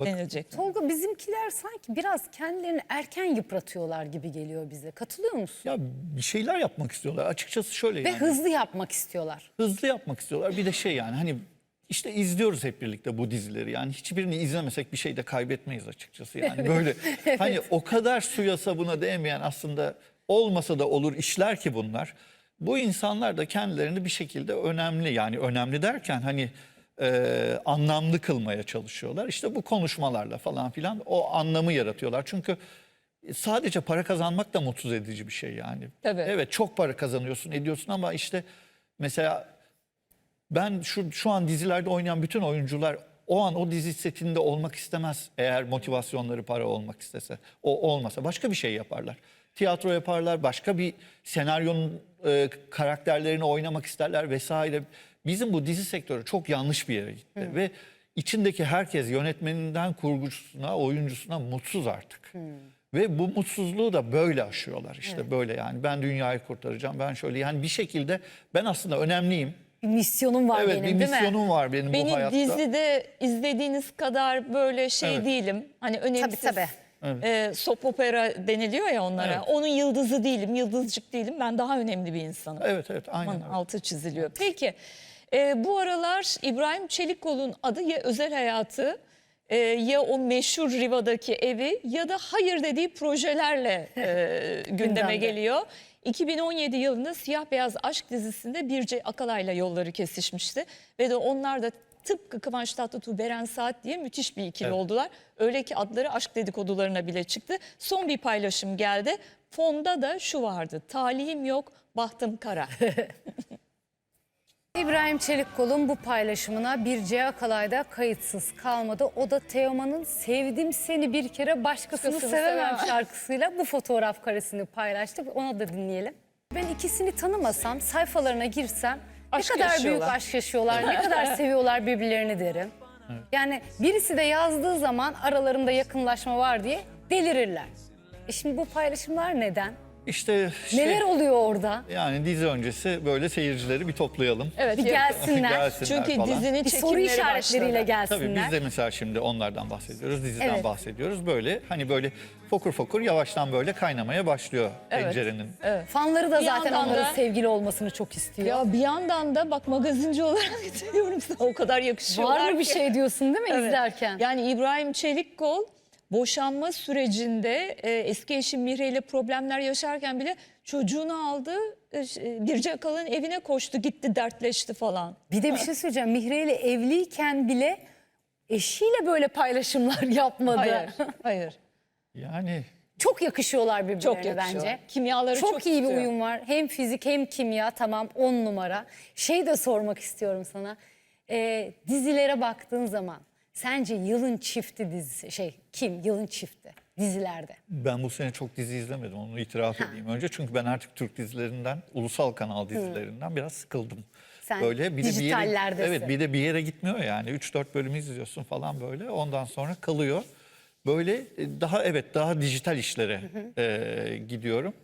Denilecek. Tolga bizimkiler sanki biraz kendilerini erken yıpratıyorlar gibi geliyor bize. Katılıyor musun? Ya bir şeyler yapmak istiyorlar. Açıkçası şöyle Ve yani. hızlı yapmak istiyorlar. hızlı yapmak istiyorlar. Bir de şey yani hani işte izliyoruz hep birlikte bu dizileri. Yani hiçbirini izlemesek bir şey de kaybetmeyiz açıkçası. Yani böyle hani o kadar suya sabuna değmeyen aslında olmasa da olur işler ki bunlar. Bu insanlar da kendilerini bir şekilde önemli yani önemli derken hani e, anlamlı kılmaya çalışıyorlar. İşte bu konuşmalarla falan filan o anlamı yaratıyorlar. Çünkü sadece para kazanmak da mutsuz edici bir şey yani. Tabii. Evet çok para kazanıyorsun ediyorsun ama işte mesela ben şu şu an dizilerde oynayan bütün oyuncular o an o dizi setinde olmak istemez eğer motivasyonları para olmak istese. O olmasa başka bir şey yaparlar. Tiyatro yaparlar, başka bir senaryonun e, karakterlerini oynamak isterler vesaire. Bizim bu dizi sektörü çok yanlış bir yere gitti ve içindeki herkes yönetmeninden kurgucusuna, oyuncusuna mutsuz artık. Ve bu mutsuzluğu da böyle aşıyorlar işte böyle yani ben dünyayı kurtaracağım ben şöyle yani bir şekilde ben aslında önemliyim. Bir misyonum var Evet benim bir değil mi? misyonum var benim bu Beni hayatta. dizide izlediğiniz kadar böyle şey Evet. değilim. Hani önemsiz. tabii. e, soap opera deniliyor ya onlara. Evet. Onun yıldızı değilim, yıldızcık değilim. Ben daha önemli bir insanım. Evet evet aynen Aman, öyle. altı çiziliyor. Peki e, bu aralar İbrahim Çelikkol'un adı ya özel hayatı e, ya o meşhur Riva'daki evi ya da hayır dediği projelerle e, gündeme Gündemde. geliyor. 2017 yılında Siyah Beyaz Aşk dizisinde Birce Akalay'la yolları kesişmişti. Ve de onlar da tıpkı Kıvanç Tatlıtuğ, Beren Saat diye müthiş bir ikili Evet. oldular. Öyle ki adları aşk dedikodularına bile çıktı. Son bir paylaşım geldi. Fonda da şu vardı. Talihim yok, bahtım kara. İbrahim Çelikkol'un bu paylaşımına bir C Akalay'da kayıtsız kalmadı. O da Teoman'ın Sevdim Seni Bir Kere Başkasını Başkasını Sevemem Sevemem. şarkısıyla bu fotoğraf karesini paylaştı. Onu da dinleyelim. Ben ikisini tanımasam, sayfalarına girsem Aşk ne kadar büyük yaşıyorlar. aşk yaşıyorlar, ne kadar seviyorlar birbirlerini derim. Yani birisi de yazdığı zaman aralarında yakınlaşma var diye delirirler. E şimdi bu paylaşımlar neden? İşte şey, Neler oluyor orada? yani dizi öncesi böyle seyircileri bir toplayalım. Evet. Bir ya- gelsinler. Gelsinler Çünkü falan. dizinin Bir soru çekimleri işaretleriyle başladı. gelsinler. Tabii biz de mesela şimdi onlardan bahsediyoruz, diziden Evet. bahsediyoruz. Böyle hani böyle fokur fokur yavaştan böyle kaynamaya başlıyor Evet. tencerenin. Fanları da Bir zaten yandan onların da- sevgili olmasını çok istiyor. Ya bir yandan da bak magazinci olarak diyorum sana o kadar yakışıyorlar Var mı bir ki. şey diyorsun değil mi Evet. izlerken? Yani İbrahim Çelikkol boşanma sürecinde e, eski eşi Mihre ile problemler yaşarken bile çocuğunu aldı. E, ş- Birce Akalın evine koştu gitti dertleşti falan. Bir de bir şey söyleyeceğim. Mihre ile evliyken bile eşiyle böyle paylaşımlar yapmadı. Hayır, hayır. Yani Çok yakışıyorlar birbirlerine Çok yakışıyor. bence. Kimyaları çok, çok iyi bir tutuyor. uyum var. Hem fizik hem kimya tamam on numara. Şey de sormak istiyorum sana. Ee, dizilere baktığın zaman sence yılın çifti dizisi şey kim yılın çifti dizilerde? ben bu sene çok dizi izlemedim onu itiraf edeyim önce. Çünkü ben artık Türk dizilerinden, ulusal kanal dizilerinden biraz sıkıldım. Sen bir de bir yere, evet bir de bir yere gitmiyor yani 3-4 bölüm izliyorsun falan böyle ondan sonra kalıyor. Böyle e, daha evet daha dijital işlere e, gidiyorum.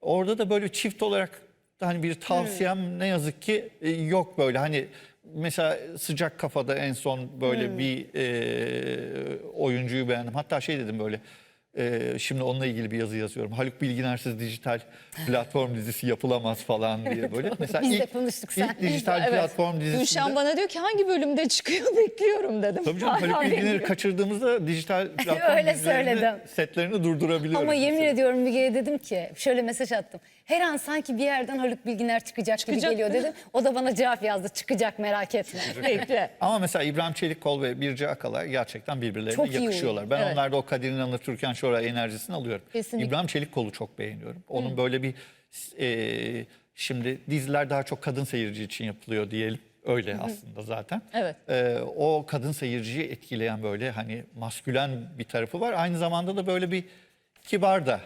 Orada da böyle çift olarak hani bir tavsiyem ne yazık ki e, yok böyle hani mesela sıcak kafada en son böyle bir e, oyuncuyu beğendim. Hatta şey dedim böyle e, şimdi onunla ilgili bir yazı yazıyorum. Haluk Bilginersiz dijital platform dizisi yapılamaz falan diye böyle. Mesela Biz de ilk, konuştuk ilk sen. dijital Evet. platform dizisinde. Gülşen bana diyor ki hangi bölümde çıkıyor bekliyorum dedim. Tabii canım Haluk Bilginer'i kaçırdığımızda dijital platform Öyle dizilerini, söyledim. setlerini durdurabiliyoruz. Ama yemin mesela. ediyorum Müge'ye dedim ki şöyle mesaj attım. Her an sanki bir yerden Haluk Bilginer çıkacak, Çıkacak. gibi geliyor dedim. O da bana cevap yazdı çıkacak merak etme. Bekle. Ama mesela İbrahim Çelikkol ve Birce Akalay gerçekten birbirlerine Çok iyi yakışıyorlar. Ben Evet. onlarda o Kadir İnanır, Türkan Şoray enerjisini alıyorum. Kesinlikle. İbrahim Çelikkol'u çok beğeniyorum. Onun böyle bir e, şimdi diziler daha çok kadın seyirci için yapılıyor diyelim. Öyle aslında zaten. Evet. E, o kadın seyirciyi etkileyen böyle hani maskülen bir tarafı var. Aynı zamanda da böyle bir kibar da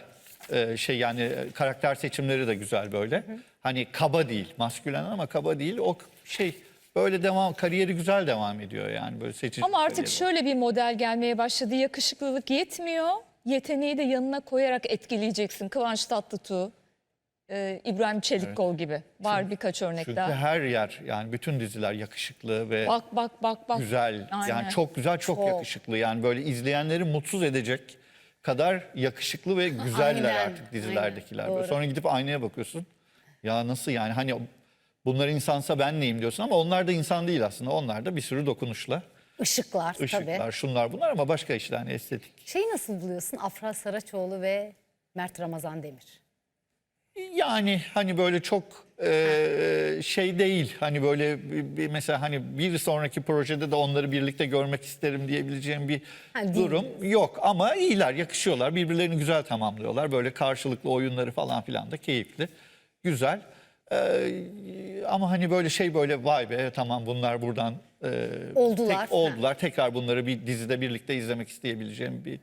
e, şey yani e, karakter seçimleri de güzel böyle. Hani kaba değil, maskülen ama kaba değil. O şey böyle devam kariyeri güzel devam ediyor yani böyle seçici. Ama artık kariyeri. şöyle bir model gelmeye başladı. Yakışıklılık yetmiyor. Yeteneği de yanına koyarak etkileyeceksin. Kıvanç Tatlıtuğ. Ee, İbrahim Çelikkol gibi. Var birkaç örnek Çünkü daha. her yer yani bütün diziler yakışıklı ve Bak bak bak bak. güzel. Aynen. Yani çok güzel, çok, Çok. yakışıklı. Yani böyle izleyenleri mutsuz edecek kadar yakışıklı ve güzeller Aynen, artık dizilerdekiler. aynen, Böyle doğru. Sonra gidip aynaya bakıyorsun. Ya nasıl yani hani bunlar insansa ben neyim diyorsun ama onlar da insan değil aslında. Onlar da bir sürü dokunuşla, Işıklar, ışıklar, tabii. şunlar bunlar ama başka işte hani estetik. Şeyi nasıl buluyorsun? Afra Saraçoğlu ve Mert Ramazan Demir. Yani hani böyle çok e, şey değil. Hani böyle bir, mesela hani bir sonraki projede de onları birlikte görmek isterim diyebileceğim bir Ha, değil. durum yok. Ama iyiler, yakışıyorlar. Birbirlerini güzel tamamlıyorlar. Böyle karşılıklı oyunları falan filan da keyifli. Güzel. E, ama hani böyle şey böyle vay be tamam bunlar buradan e, Oldular. tek oldular. Tekrar bunları bir dizide birlikte izlemek isteyebileceğim bir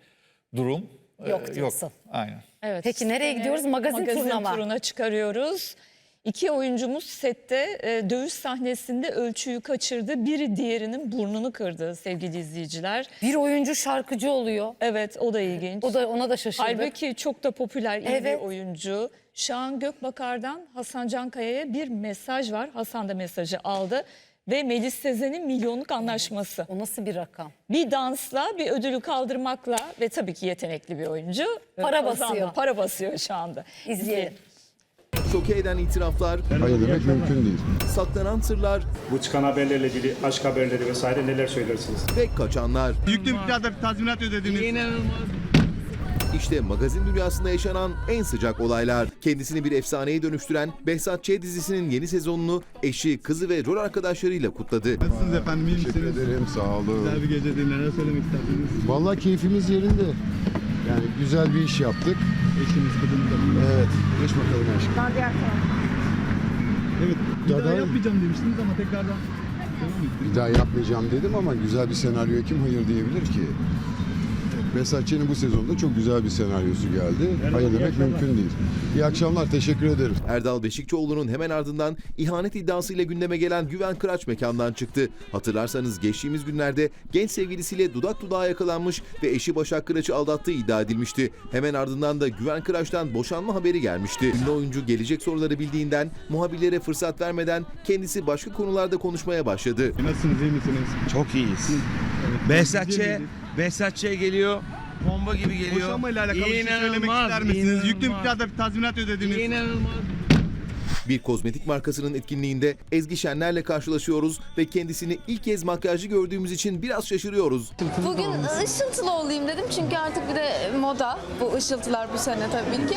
durum Yok diyorsun. Aynen. Evet. Peki nereye gidiyoruz? Magazin turuna mı? turuna çıkarıyoruz. İki oyuncumuz sette e, dövüş sahnesinde ölçüyü kaçırdı. Biri diğerinin burnunu kırdı sevgili izleyiciler. Bir oyuncu şarkıcı oluyor. Evet o da ilginç. O da ona da şaşırdık. Halbuki çok da popüler iyi Evet. bir oyuncu. Şahan Gökbakar'dan Hasan Cankaya'ya bir mesaj var. Hasan da mesajı aldı. Ve Melis Sezen'in milyonluk anlaşması. O nasıl bir rakam? Bir dansla, bir ödülü kaldırmakla ve tabii ki yetenekli bir oyuncu. Para basıyor. Para basıyor şu anda. İzleyelim. Şoke eden itiraflar, Hayır demek mümkün değil. saklanan sırlar Bu çıkan haberlerle ilgili aşk haberleri vesaire neler söylersiniz? ve kaçanlar. Yüklü miktarda bir tazminat ödediniz. İşte magazin dünyasında yaşanan en sıcak olaylar. Kendisini bir efsaneye dönüştüren Behzat Ç. dizisinin yeni sezonunu eşi, kızı ve rol arkadaşlarıyla kutladı. Nasılsınız efendim? iyi Teşekkür misiniz? ederim sağ olun. Güzel bir geceydi. Neler söylemek istersiniz? Vallahi keyfimiz yerinde. Yani güzel bir iş yaptık. Eşiniz, kızınız da. Evet. Geç bakalım aşkım. Evet. Bir daha Daha- yapmayacağım demiştiniz ama tekrardan. Bir daha yapmayacağım dedim ama güzel bir senaryoya kim hayır diyebilir ki? Behzat Ç'nin bu sezonda çok güzel bir senaryosu geldi. Hayır demek mümkün değil. İyi akşamlar, teşekkür ederim. Erdal Beşikçioğlu'nun hemen ardından ihanet iddiasıyla gündeme gelen Güven Kıraç mekandan çıktı. Hatırlarsanız geçtiğimiz günlerde genç sevgilisiyle dudak dudağa yakalanmış ve eşi Başak Kıraç'ı aldattığı iddia edilmişti. Hemen ardından da Güven Kıraç'tan boşanma haberi gelmişti. Ünlü oyuncu gelecek soruları bildiğinden muhabirlere fırsat vermeden kendisi başka konularda konuşmaya başladı. Nasılsınız, iyi misiniz? Çok iyiyiz. Evet. Behzat Ç, Güzel bir- Behzat Ç geliyor. Bomba gibi geliyor. Boşanmayla alakalı bir şey söylemek İnanılmaz, ister misiniz? Yüklü inanılmaz. miktarda bir tazminat ödediniz. İnanılmaz. Bir kozmetik markasının etkinliğinde Ezgi Şenler'le karşılaşıyoruz ve kendisini ilk kez makyajlı gördüğümüz için biraz şaşırıyoruz. Bugün ışıltılı olayım dedim çünkü artık bir de moda bu ışıltılar bu sene tabii ki.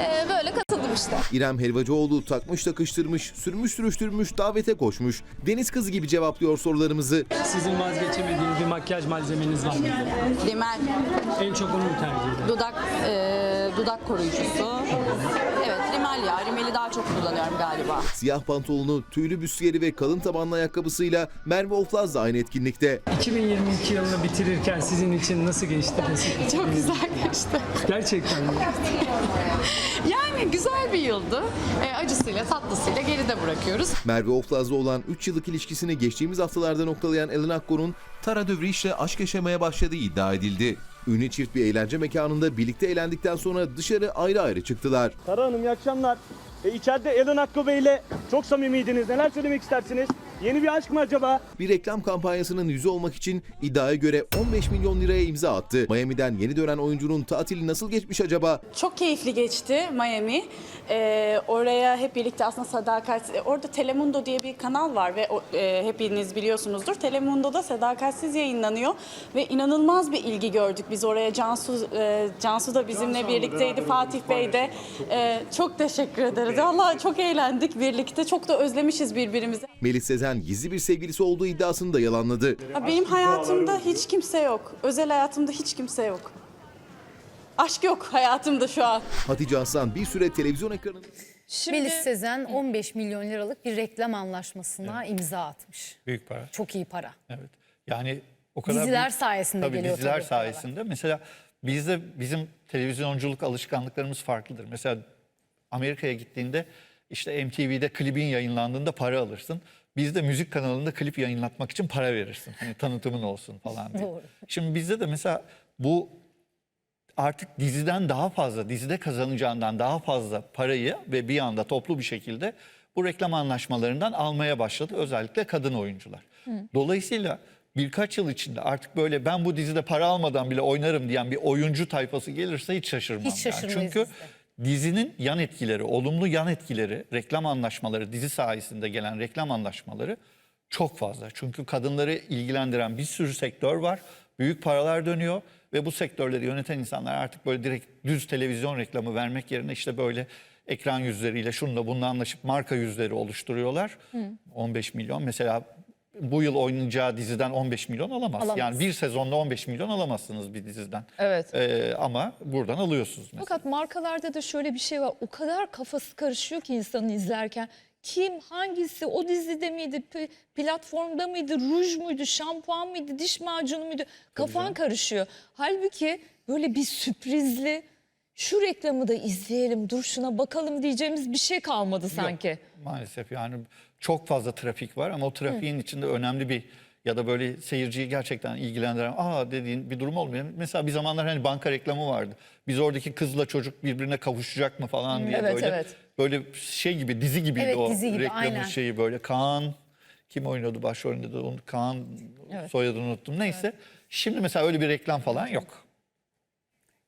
Ee, böyle katıldım işte. İrem Helvacıoğlu takmış takıştırmış, sürmüş sürüştürmüş, davete koşmuş. Deniz kızı gibi cevaplıyor sorularımızı. Sizin vazgeçemediğiniz bir makyaj malzemeniz var mı? Rimel, En çok onu mu tercih eder? dudak e, dudak koruyucusu. Evet, rimel ya. Rimeli daha çok kullanıyorum galiba. Siyah pantolonu, tüylü büstiyeri ve kalın tabanlı ayakkabısıyla Merve Oflaz da aynı etkinlikte. 2022 yılını bitirirken sizin için nasıl geçti? Nasıl? Çok güzel geçti. Gerçekten mi? Yani güzel bir yıldı. E, acısıyla tatlısıyla geride bırakıyoruz. Merve Oflaz'la olan 3 yıllık ilişkisini geçtiğimiz haftalarda noktalayan Ellen Akkor'un Tara Dövriş'le aşk yaşamaya başladığı iddia edildi. Ünlü çift bir eğlence mekanında birlikte eğlendikten sonra dışarı ayrı ayrı çıktılar. Tara Hanım iyi akşamlar. E, içeride Elon Hakkı Bey ile çok samimiydiniz. Neler söylemek istersiniz? Yeni bir aşk mı acaba? Bir reklam kampanyasının yüzü olmak için iddiaya göre 15 milyon liraya imza attı. Miami'den yeni dönen oyuncunun tatili nasıl geçmiş acaba? Çok keyifli geçti Miami. Ee, oraya hep birlikte aslında Sadakat... e, Orada Telemundo diye bir kanal var ve o- e, hepiniz biliyorsunuzdur. Telemundo'da Sadakatsiz yayınlanıyor ve inanılmaz bir ilgi gördük biz oraya. Cansu, e, Cansu da bizimle birlikteydi, Fatih Bey de. E, çok teşekkür ederiz. Vallahi çok eğlendik birlikte. Çok da özlemişiz birbirimizi. Melis Sezen gizli bir sevgilisi olduğu iddiasını da yalanladı. Ya Benim hayatımda hiç kimse yok. Özel hayatımda hiç kimse yok. Aşk yok hayatımda şu an. Hatice Aslan bir süre televizyon ekranında... Şimdi Melis Sezen 15 milyon liralık bir reklam anlaşmasına imza atmış. Büyük para. Çok iyi para. Evet. Yani o kadar Diziler büyük- sayesinde tabii geliyor diziler tabii sayesinde. Mesela bizde bizim televizyonculuk alışkanlıklarımız farklıdır. Mesela Amerika'ya gittiğinde işte MTV'de klibin yayınlandığında para alırsın. Bizde müzik kanalında klip yayınlatmak için para verirsin. Hani tanıtımın olsun falan diye. Doğru. Şimdi bizde de mesela bu artık diziden daha fazla, dizide kazanacağından daha fazla parayı ve bir anda toplu bir şekilde bu reklam anlaşmalarından almaya başladı. Özellikle kadın oyuncular. Dolayısıyla birkaç yıl içinde artık böyle ben bu dizide para almadan bile oynarım diyen bir oyuncu tayfası gelirse hiç şaşırmam. Hiç yani. Çünkü biz de. Dizinin yan etkileri, olumlu yan etkileri, reklam anlaşmaları, dizi sayesinde gelen reklam anlaşmaları çok fazla. Çünkü kadınları ilgilendiren bir sürü sektör var. Büyük paralar dönüyor ve bu sektörleri yöneten insanlar artık böyle direkt düz televizyon reklamı vermek yerine işte böyle ekran yüzleriyle şununla bununla anlaşıp marka yüzleri oluşturuyorlar. 15 milyon mesela bu yıl oynayacağı diziden 15 milyon alamaz. Alamaz. Yani bir sezonda 15 milyon alamazsınız bir diziden. Evet. Ee, ama buradan alıyorsunuz mesela. Fakat markalarda da şöyle bir şey var. O kadar kafası karışıyor ki insanın izlerken. Kim, hangisi, o dizide miydi, platformda mıydı, ruj muydu, şampuan mıydı, diş macunu muydu? Kafan karışıyor. Halbuki böyle bir sürprizli, şu reklamı da izleyelim, dur şuna bakalım diyeceğimiz bir şey kalmadı sanki. Yok, maalesef yani çok fazla trafik var ama o trafiğin içinde önemli bir ya da böyle seyirciyi gerçekten ilgilendiren aa dediğin bir durum olmuyor. Mesela bir zamanlar hani banka reklamı vardı. Biz oradaki kızla çocuk birbirine kavuşacak mı falan diye Evet, böyle evet. böyle şey gibi dizi gibiydi Evet, o dizi gibi, reklamın aynen. şeyi böyle Kaan kim oynuyordu başrolünde de onu Kaan soyadını unuttum. Neyse. Şimdi mesela öyle bir reklam falan yok.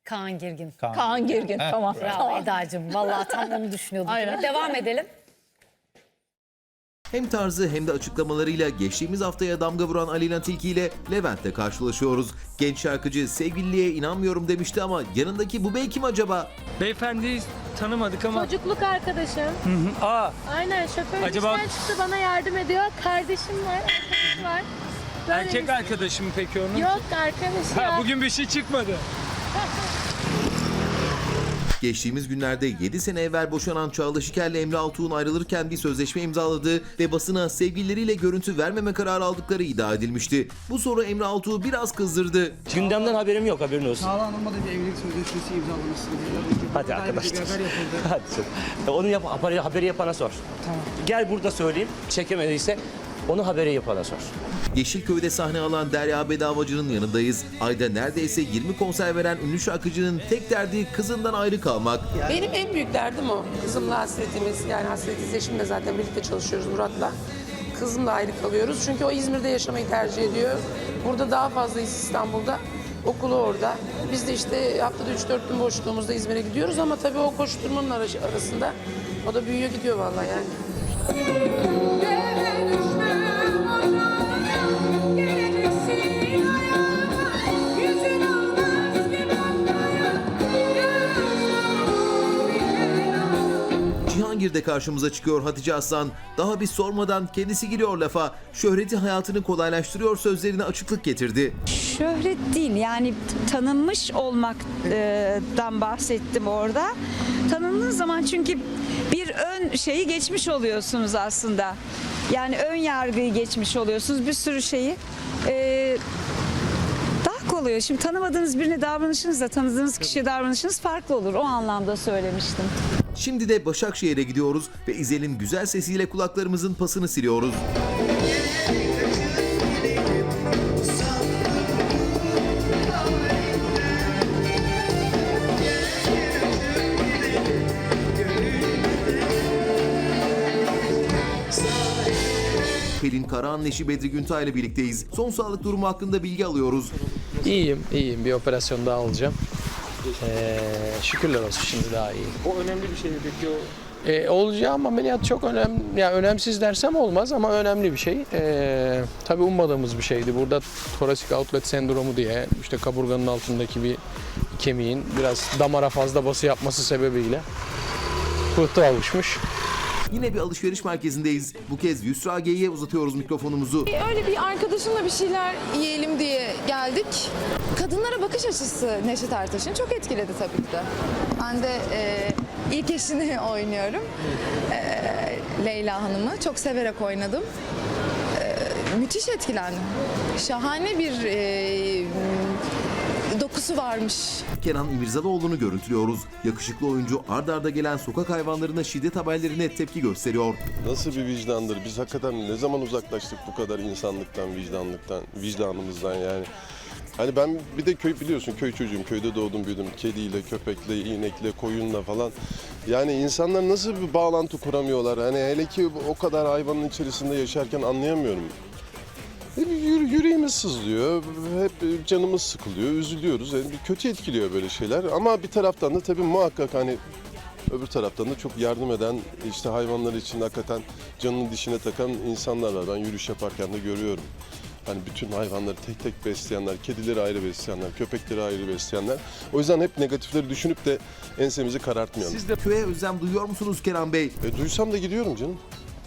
Kaan Girgin. Kaan. Kaan Girgin tamam. Bravo Tamam. Eda'cığım. Vallahi tam onu düşünüyordum. Aynen. Devam edelim. Hem tarzı hem de açıklamalarıyla geçtiğimiz haftaya damga vuran Alina Tilki ile Levent'le karşılaşıyoruz. Genç şarkıcı sevgililiğe inanmıyorum demişti ama yanındaki bu bey kim acaba? Beyefendiyi tanımadık ama... Çocukluk arkadaşım. Aa, Aynen şoför Acaba- işten çıktı bana yardım ediyor. Kardeşim var, arkadaşı var. Böyle erkek bir- arkadaşım peki onun? Yok arkadaş Ha, ya. bugün bir şey çıkmadı. Geçtiğimiz günlerde 7 sene evvel boşanan Çağla Şiker'le Emre Altuğ'un ayrılırken bir sözleşme imzaladığı ve basına sevgilileriyle görüntü vermeme kararı aldıkları iddia edilmişti. Bu soru Emre Altuğ'u biraz kızdırdı. Gündemden haberim yok haberin olsun. Çağla Hanım'la da bir evlilik sözleşmesi imzalamışsınız. Hadi arkadaşlar. Hadi. Onu yap, haberi, haberi yapana sor. Gel burada söyleyeyim. Çekemediyse onu haberi yapana sor. Yeşilköy'de sahne alan Derya Bedavacı'nın yanındayız. Ayda neredeyse 20 konser veren ünlü şarkıcının tek derdi kızından ayrı kalmak. Benim en büyük derdim o. Kızımla hasretimiz. Yani hasretiz eşimle zaten birlikte çalışıyoruz Murat'la. Kızımla ayrı kalıyoruz. Çünkü o İzmir'de yaşamayı tercih ediyor. Burada daha fazlayız İstanbul'da. Okulu orada. Biz de işte haftada 3-4 gün boşluğumuzda İzmir'e gidiyoruz ama tabii o koşturmanın ara- arasında o da büyüyor gidiyor vallahi yani. Cihangir'de karşımıza çıkıyor Hatice Aslan. Daha biz sormadan kendisi giriyor lafa. Şöhreti hayatını kolaylaştırıyor sözlerine açıklık getirdi. Şöhret değil yani tanınmış olmaktan bahsettim orada. Tanındığın zaman çünkü bir ön şeyi geçmiş oluyorsunuz aslında. Yani ön yargıyı geçmiş oluyorsunuz bir sürü şeyi. Ee, kolay. oluyor. Şimdi tanımadığınız birine davranışınızla tanıdığınız kişiye davranışınız farklı olur. O anlamda söylemiştim. Şimdi de Başakşehir'e gidiyoruz ve İzel'in güzel sesiyle kulaklarımızın pasını siliyoruz. Pelin Karahan eşi Bedri Güntay ile birlikteyiz. Son sağlık durumu hakkında bilgi alıyoruz. İyiyim, iyiyim. Bir operasyon daha olacağım. Ee, şükürler olsun şimdi daha iyi. O önemli bir şey mi peki o? Ee, olacağım ameliyat çok önemli, yani önemsiz dersem olmaz ama önemli bir şey. Ee, tabii ummadığımız bir şeydi. Burada thoracic outlet sendromu diye işte kaburganın altındaki bir kemiğin biraz damara fazla bası yapması sebebiyle pıhtı oluşmuş. Yine bir alışveriş merkezindeyiz. Bu kez Yusra G'ye uzatıyoruz mikrofonumuzu. Öyle bir arkadaşımla bir şeyler yiyelim diye geldik. Kadınlara bakış açısı Neşet Ertaş'ın çok etkiledi tabii ki de. Ben de e, ilk eşini oynuyorum. E, Leyla Hanım'ı. Çok severek oynadım. E, müthiş etkilendim. Şahane bir e, dokusu varmış. Kenan İmirzalıoğlu'nu görüntülüyoruz. Yakışıklı oyuncu ard arda gelen sokak hayvanlarına şiddet haberlerine tepki gösteriyor. Nasıl bir vicdandır? Biz hakikaten ne zaman uzaklaştık bu kadar insanlıktan, vicdanlıktan, vicdanımızdan yani. Hani ben bir de köy biliyorsun köy çocuğum. Köyde doğdum büyüdüm. Kediyle, köpekle, inekle, koyunla falan. Yani insanlar nasıl bir bağlantı kuramıyorlar? Hani hele ki o kadar hayvanın içerisinde yaşarken anlayamıyorum. Yür- yüreğimiz sızlıyor, hep canımız sıkılıyor, üzülüyoruz. Yani bir kötü etkiliyor böyle şeyler. Ama bir taraftan da tabii muhakkak hani öbür taraftan da çok yardım eden, işte hayvanlar için hakikaten canını dişine takan insanlar var. Ben yürüyüş yaparken de görüyorum. Hani bütün hayvanları tek tek besleyenler, kedileri ayrı besleyenler, köpekleri ayrı besleyenler. O yüzden hep negatifleri düşünüp de ensemizi karartmayalım. Siz de köye özlem duyuyor musunuz Kenan Bey? E, duysam da gidiyorum canım.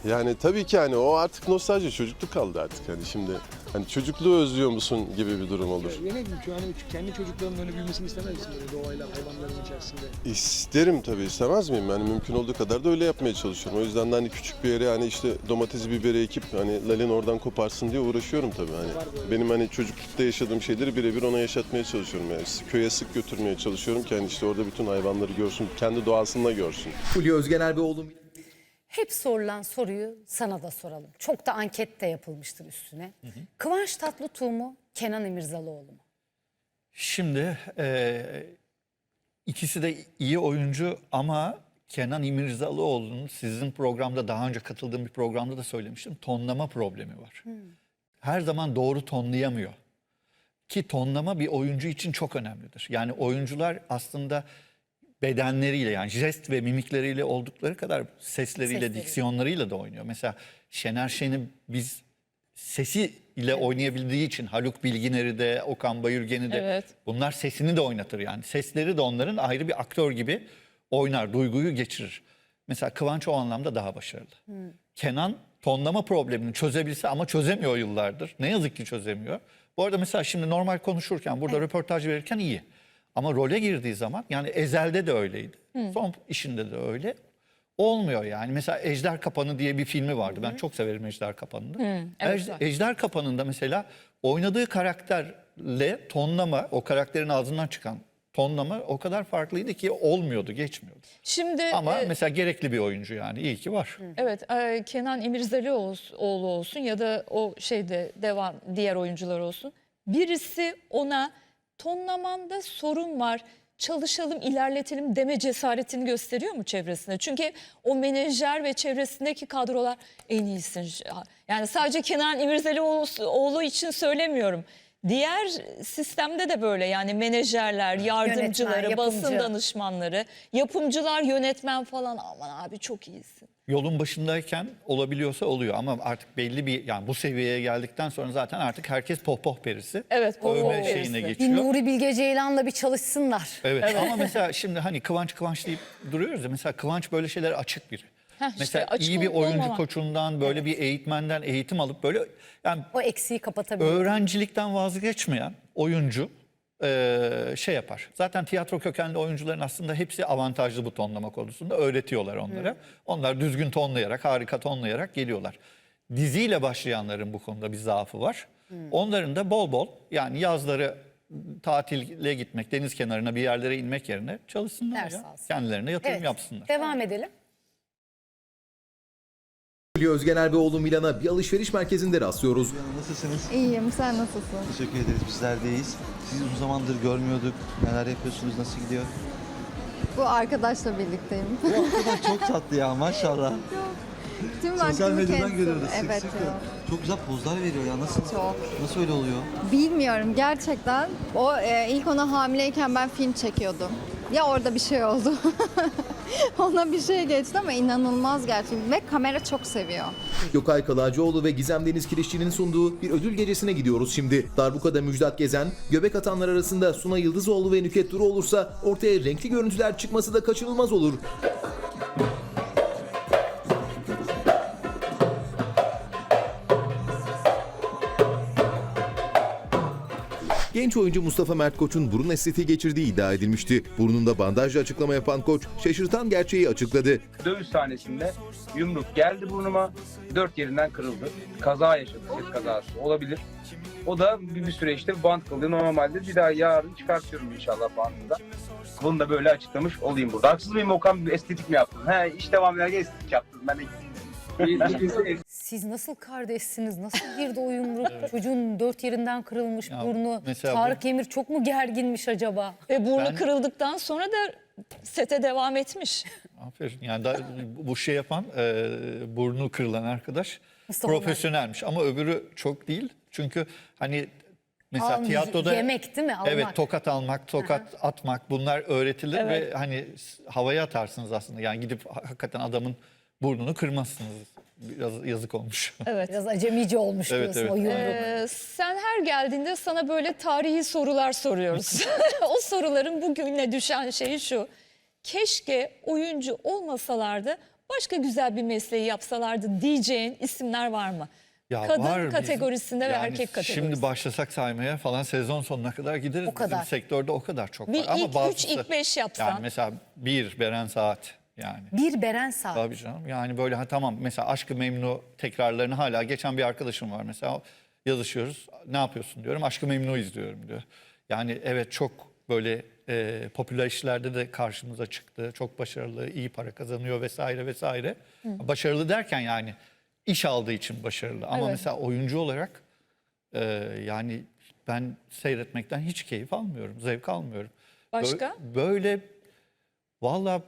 Yani tabii ki hani o artık nostalji çocukluk kaldı artık hani şimdi hani çocukluğu özlüyor musun gibi bir durum olur. Yine şu an kendi çocuklarının öyle büyümesini istemez misin böyle doğayla hayvanların içerisinde? İsterim tabii istemez miyim? Yani mümkün olduğu kadar da öyle yapmaya çalışıyorum. O yüzden de hani küçük bir yere hani işte domatesi biberi ekip hani lalin oradan koparsın diye uğraşıyorum tabii hani. Benim hani çocuklukta yaşadığım şeyleri birebir ona yaşatmaya çalışıyorum. Yani köye sık götürmeye çalışıyorum ki hani işte orada bütün hayvanları görsün, kendi doğasında görsün. Fulya Özgener ve oğlum Hep sorulan soruyu sana da soralım. Çok da anket de yapılmıştır üstüne. Kıvanç Tatlıtuğ mu, Kenan İmirzalıoğlu mu? Şimdi e, ikisi de iyi oyuncu ama Kenan İmirzalıoğlu'nun sizin programda daha önce katıldığım bir programda da söylemiştim. Tonlama problemi var. Her zaman doğru tonlayamıyor. Ki tonlama bir oyuncu için çok önemlidir. Yani oyuncular aslında bedenleriyle yani jest ve mimikleriyle oldukları kadar sesleriyle, Sesleri. diksiyonlarıyla da oynuyor. Mesela Şener Şen'i biz sesiyle oynayabildiği için Haluk Bilginer'i de Okan Bayülgen'i de Evet. bunlar sesini de oynatır yani. Sesleri de onların ayrı bir aktör gibi oynar, duyguyu geçirir. Mesela Kıvanç o anlamda daha başarılı. Kenan tonlama problemini çözebilse ama çözemiyor yıllardır. Ne yazık ki çözemiyor. Bu arada mesela şimdi normal konuşurken burada röportaj verirken iyi. Ama role girdiği zaman yani Ezel'de de öyleydi. Son işinde de öyle. Olmuyor yani. Mesela Ejder Kapanı diye bir filmi vardı. Ben çok severim Ejder Kapanı'nı. evet, Ej- var. Ejder Kapanı'nda mesela oynadığı karakterle tonlama, o karakterin ağzından çıkan tonlama o kadar farklıydı ki olmuyordu, geçmiyordu. Şimdi Ama e, mesela gerekli bir oyuncu yani. iyi ki var. Evet, e, Kenan İmirzalıoğlu olsun ya da o şeyde devam diğer oyuncular olsun. Birisi ona tonlamanda sorun var, çalışalım, ilerletelim deme cesaretini gösteriyor mu çevresinde? Çünkü o menajer ve çevresindeki kadrolar en iyisin. Yani sadece Kenan İmirzalıoğlu için söylemiyorum. Diğer sistemde de böyle yani menajerler, yardımcıları, Yönetmen, basın yapımcı. danışmanları, yapımcılar, yönetmen falan aman abi çok iyisin. Yolun başındayken olabiliyorsa oluyor ama artık belli bir yani bu seviyeye geldikten sonra zaten artık herkes pohpoh perisi. Evet, pohpoh Övme perisi. şeyine Bir geçiyor. Nuri Bilge Ceylan'la bir çalışsınlar. Evet. ama mesela şimdi hani Kıvanç Kıvanç deyip duruyoruz ya mesela Kıvanç böyle şeyler açık biri. Heh, işte mesela açık iyi bir oyuncu olmamak. koçundan böyle bir eğitmenden eğitim alıp böyle yani O eksiği kapatabilir. öğrencilikten vazgeçmeyen oyuncu eee, şey yapar. Zaten tiyatro kökenli oyuncuların aslında hepsi avantajlı bu tonlama konusunda öğretiyorlar onlara. Onlar düzgün tonlayarak, harika tonlayarak geliyorlar. Diziyle başlayanların bu konuda bir zaafı var. Onların da bol bol yani yazları tatile gitmek, deniz kenarına bir yerlere inmek yerine çalışsınlar Ders ya. alsın. Kendilerine yatırım Evet, yapsınlar. Devam edelim. Fulya Özgener ve oğlu Milan'a bir alışveriş merkezinde rastlıyoruz. Nasılsınız? İyiyim sen nasılsın? Teşekkür ederiz bizler de iyiyiz. Sizi uzun zamandır görmüyorduk. Neler yapıyorsunuz? Nasıl gidiyor? Bu arkadaşla birlikteyim. Bu arkadaş çok tatlı ya maşallah. Tüm Sosyal vaktimi medyadan görüyoruz sık Evet sık. ya. Çok güzel pozlar veriyor ya. Nasıl? Çok. Nasıl öyle oluyor? Bilmiyorum gerçekten. O e, ilk ona hamileyken ben film çekiyordum. Ya orada bir şey oldu. Ona bir şey geçti ama inanılmaz gerçekten. Ve kamera çok seviyor. Gökay Kalacıoğlu ve Gizem Deniz Kirişçi'nin sunduğu bir ödül gecesine gidiyoruz şimdi. Darbuka'da Müjdat Gezen, göbek atanlar arasında Suna Yıldızoğlu ve Nüket Duru olursa ortaya renkli görüntüler çıkması da kaçınılmaz olur. Genç oyuncu Mustafa Mert Koç'un burun estetiği geçirdiği iddia edilmişti. Burnunda bandajla açıklama yapan Koç, şaşırtan gerçeği açıkladı. Dövüş sahnesinde yumruk geldi burnuma. Dört yerinden kırıldı. Kaza yaşadı. Set kazası olabilir. O da bir, bir süre işte bant kalıyor. Normalde bir daha yarın çıkartıyorum inşallah bantı da. Bunu da böyle açıklamış olayım burada. Haksız mıyım Okan? Estetik mi yaptın? He iş devam ederken estetik yaptım. Ben de Siz nasıl kardeşsiniz? Nasıl girdi o yumruk? Çocuğun dört yerinden kırılmış Ya burnu. mesela Tarık Emir çok mu gerginmiş acaba? Ve burnu Ben- kırıldıktan sonra da sete devam etmiş. Aferin. Yani da, bu şey yapan e, burnu kırılan arkadaş Mustafa profesyonelmiş ama öbürü çok değil. Çünkü hani mesela Almış, tiyatroda yemek değil mi? Almak. Evet tokat almak, tokat atmak bunlar öğretilir Evet. ve hani s- havaya atarsınız aslında. Yani gidip ha- hakikaten adamın burnunu kırmazsınız. Biraz yazık olmuş. Evet. Biraz acemice olmuş Evet, diyorsun evet. o yumruk. Ee, sen her geldiğinde sana böyle tarihi sorular soruyoruz. o soruların bugüne düşen şey şu. Keşke oyuncu olmasalardı başka güzel bir mesleği yapsalardı diyeceğin isimler var mı? Ya Kadın var bizim- kategorisinde ve yani erkek kategorisinde. Şimdi başlasak saymaya falan sezon sonuna kadar gideriz. O kadar. Bizim sektörde o kadar çok Bir var. Ama ilk üç, bazısı, ilk beş yapsan. Yani mesela bir Beren Saat yani. Bir Beren Saat. Tabii canım yani böyle ha, tamam mesela Aşkı Memnu tekrarlarını hala geçen bir arkadaşım var mesela yazışıyoruz. Ne yapıyorsun diyorum Aşkı Memnu izliyorum diyor. Yani evet çok böyle e, popüler işlerde de karşımıza çıktı. Çok başarılı, iyi para kazanıyor vesaire vesaire. Başarılı derken yani iş aldığı için başarılı. Ama Evet. mesela oyuncu olarak e, yani ben seyretmekten hiç keyif almıyorum, zevk almıyorum. Başka? Böyle valla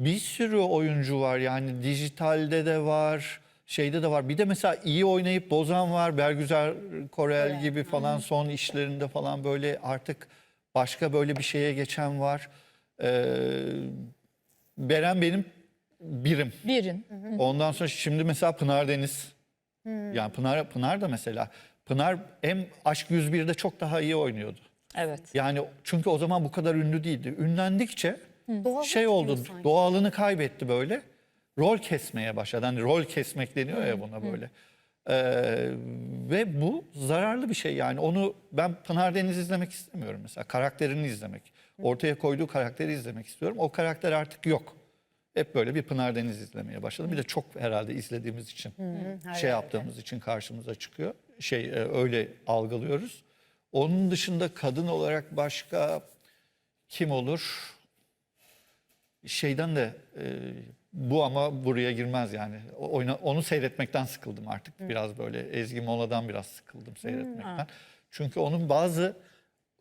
bir sürü oyuncu var yani dijitalde de var, şeyde de var. Bir de mesela iyi oynayıp bozan var. Bergüzar Korel gibi falan son işlerinde falan böyle artık başka böyle bir şeye geçen var. Ee, Beren benim birim. Birin. Ondan sonra şimdi mesela Pınar Deniz. Yani Pınar, Pınar da mesela. Pınar hem Aşk 101'de çok daha iyi oynuyordu. Evet. Yani çünkü o zaman bu kadar ünlü değildi. Ünlendikçe Doğal şey oldu, sanki. doğalını kaybetti böyle. Rol kesmeye başladı. Hani rol kesmek deniyor ya buna böyle. Ee, ve bu zararlı bir şey yani. Onu ben Pınar Deniz izlemek istemiyorum mesela. Karakterini izlemek. Ortaya koyduğu karakteri izlemek istiyorum. O karakter artık yok. Hep böyle bir Pınar Deniz izlemeye başladım. Bir de çok herhalde izlediğimiz için, şey yaptığımız için karşımıza çıkıyor. Şey e, öyle algılıyoruz. Onun dışında kadın olarak başka kim olur? Şeyden de e, bu ama buraya girmez yani. O- Oyna, onu seyretmekten sıkıldım artık. Biraz böyle Ezgi Mola'dan biraz sıkıldım seyretmekten. Çünkü onun bazı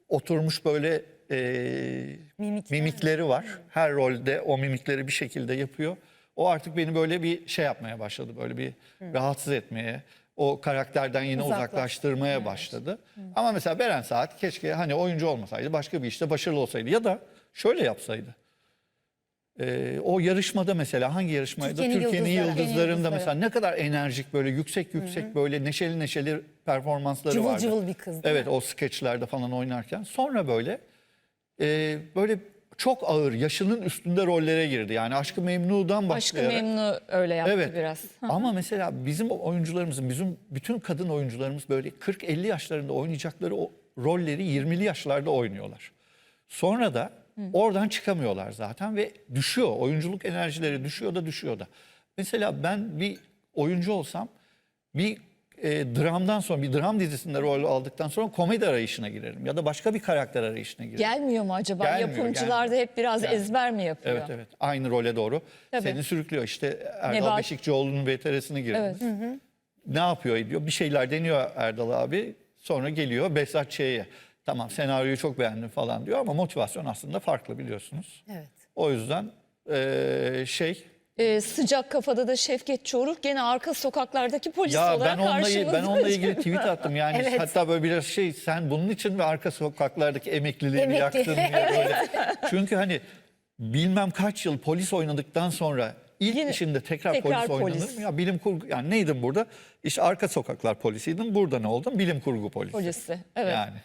oturmuş böyle e, Mimikler. mimikleri var. Her rolde o mimikleri bir şekilde yapıyor. O artık beni böyle bir şey yapmaya başladı. Böyle bir rahatsız etmeye, o karakterden yine Uzaklaş- uzaklaştırmaya başladı. Ama mesela Beren Saat keşke hani oyuncu olmasaydı, başka bir işte başarılı olsaydı ya da şöyle yapsaydı. Ee, o yarışmada mesela hangi yarışmaydı? Türkiye'nin Türkiye'nin Yıldızları. Yıldızlarında mesela ne kadar enerjik böyle yüksek yüksek böyle neşeli neşeli performansları Cıvıl vardı. cıvıl bir kız, Evet o skeçlerde falan oynarken. Sonra böyle e, böyle çok ağır yaşının üstünde rollere girdi. Yani Aşkı Memnu'dan Aşkı başlayarak. Memnu öyle yaptı Evet. biraz. Ama mesela bizim oyuncularımızın, bizim bütün kadın oyuncularımız böyle 40-50 yaşlarında oynayacakları o rolleri 20'li yaşlarda oynuyorlar. Sonra da oradan çıkamıyorlar zaten ve düşüyor. Oyunculuk enerjileri düşüyor da düşüyor da. Mesela ben bir oyuncu olsam bir e, dramdan sonra bir dram dizisinde rol aldıktan sonra komedi arayışına girerim ya da başka bir karakter arayışına girerim. Gelmiyor mu acaba? Gelmiyor, Yapımcılar da gelmiyor. hep biraz Yani. ezber mi yapıyor? Evet evet aynı role doğru Tabii. seni sürüklüyor. İşte Erdal Nebahat- Beşikçioğlu'nun VTR'sini girdiniz. Evet. Ne yapıyor ediyor? Bir şeyler deniyor Erdal abi. Sonra geliyor Behzat Ç'ye. Tamam senaryoyu çok beğendim falan diyor ama motivasyon aslında farklı biliyorsunuz. Evet. O yüzden eee, şey Ee, sıcak kafada da Şevket Çoruh gene arka sokaklardaki polis ya olarak ben onunla, karşımızda. ben onunla ilgili tweet attım yani Evet. hatta böyle biraz şey sen bunun için mi arka sokaklardaki emekliliğini Emekli. yaktın diye böyle. Çünkü hani bilmem kaç yıl polis oynadıktan sonra ilk Yine işinde tekrar, tekrar polis oynanır polis. mı? Ya bilim kurgu yani neydim burada? İşte arka sokaklar polisiydim. Burada ne oldum? Bilim kurgu polisi. Polisi. Evet. Yani